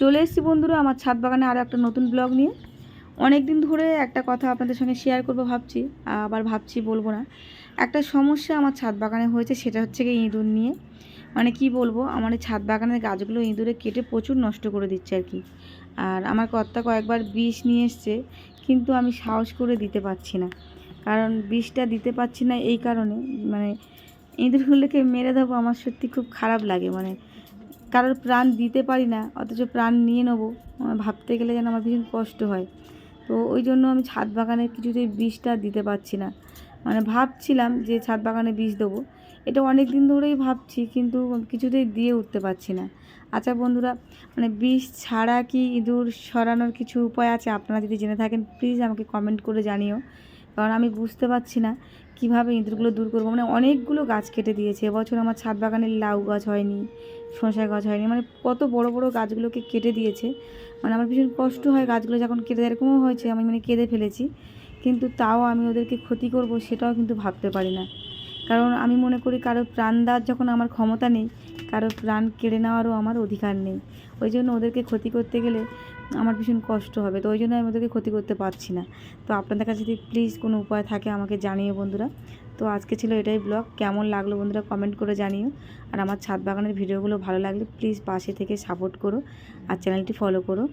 চলে এসেছি বন্ধুরা আমার ছাদ বাগানে আরও একটা নতুন ব্লগ নিয়ে। অনেক দিন ধরে একটা কথা আপনাদের সঙ্গে শেয়ার করব ভাবছি, আবার ভাবছি বলব না। একটা সমস্যা আমার ছাদ বাগানে হয়েছে, সেটা হচ্ছে কি ইঁদুর নিয়ে। মানে কি বলব, আমার এই ছাদ বাগানের গাছগুলো ইঁদুরে কেটে প্রচুর নষ্ট করে দিচ্ছে আর কি। আর আমার কর্তা কয়েকবার বিষ নিয়ে এসছে, কিন্তু আমি সাহস করে দিতে পারছি না। কারণ বিষটা দিতে পারছি না এই কারণে মানে ইঁদুরগুলোকে মেরে দেবো, আমার সত্যি খুব খারাপ লাগে মানে কারোর প্রাণ দিতে পারি না, অথচ প্রাণ নিয়ে নেব। ভাবতে গেলে যেন আমার ভীষণ কষ্ট হয়। তো ওই জন্য আমি ছাদ বাগানে কিছুতেই বিষটা দিতে পারছি না। মানে ভাবছিলাম যে ছাদ বাগানে বীজ দেবো। এটা অনেক দিন ধরেই ভাবছি, কিন্তু কিছুতেই দিয়ে উঠতে পারছি না। আচ্ছা বন্ধুরা মানে বিষ ছাড়া কি ইঁদুর সরানোর কিছু উপায় আছে? আপনারা যদি জেনে থাকেন প্লিজ আমাকে কমেন্ট করে জানিও। কারণ আমি বুঝতে পারছি না কীভাবে ইঁদুরগুলো দূর করব। মানে অনেকগুলো গাছ কেটে দিয়েছে। এবছর আমার ছাদ বাগানের লাউ গাছ হয়নি শশা গাছ হয়নি। মানে কত বড় বড় গাছগুলোকে কেটে দিয়েছে। মানে আমার ভীষণ কষ্ট হয় গাছগুলো যখন কেটে এরকমও হয়েছে। আমি মানে কেঁদে ফেলেছি। কিন্তু তাও আমি ওদেরকে ক্ষতি করব সেটাও কিন্তু ভাবতে পারি না। কারণ আমি মনে করি কারোর প্রাণ দেওয়ার যখন আমার ক্ষমতা নেই, কারোর প্রাণ কেড়ে নেওয়ারও আমার অধিকার নেই। ওই জন্য ওদেরকে ক্ষতি করতে গেলে আমার ভীষণ কষ্ট হবে। তো ওই জন্য আমি ওদেরকে ক্ষতি করতে পারছি না। তো আপনাদের কাছে যদি প্লিজ কোনো উপায় থাকে আমাকে জানিও বন্ধুরা। তো আজকে ছিল এটাই ব্লগ কেমন লাগল বন্ধুরা কমেন্ট করে জানিও। আর আমার ছাদ বাগানের ভিডিওগুলো ভালো লাগলে প্লিজ পাশে থেকে সাপোর্ট করো। আর চ্যানেলটি ফলো করো।